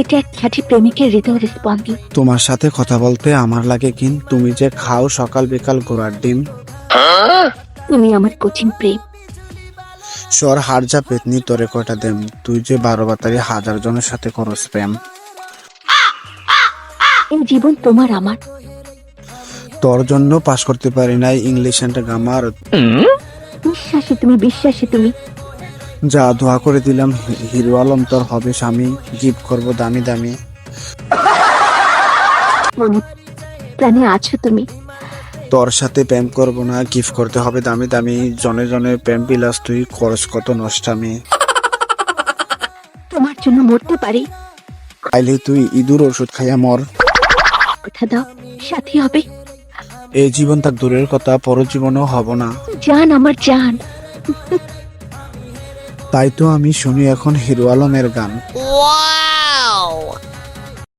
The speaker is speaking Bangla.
এটা এক খাঁটি প্রেমিকের হৃদয়ের স্পন্দন। তোমার সাথে কথা বলতে আমার লাগে কিন তুমি যে খাও সকাল বিকাল ঘোড়ার ডিম। তুমি আমার কঠিন প্রেম। সর হার যা পেতনি তোরে কয়টা দেম? তুই যে বারো বাতারি হাজার জনের সাথে করস প্রেম। এই জীবন তোমার আমার। তোর জন্য পাশ করতে পারি নাই ইংলিশ অ্যান্ড গ্রামার বিশ্বাসে তুমি বিশ্বাসে তুমি। যা দোয়া করে দিলাম হিরো আলম তোর হবে স্বামী গিফট করব দামি দামি। প্রাণে আছো তুমি। তোর সাথে প্রেম করব না গিফট করতে হবে দামি দামি। জনে জনে প্রেম বিলাস তুই খরচ কত নষ্টামি তোমার জন্য মরতে পারি। খাইলে তুই ইঁদুর ওষুধ খাইয়া মর। কথা দাও সাথী হবে। এই জীবন তার দূরের কথা পরজীবনও হব না। জান আমার জান। তাই তো আমি শুনি এখন হিরো আলমের গান।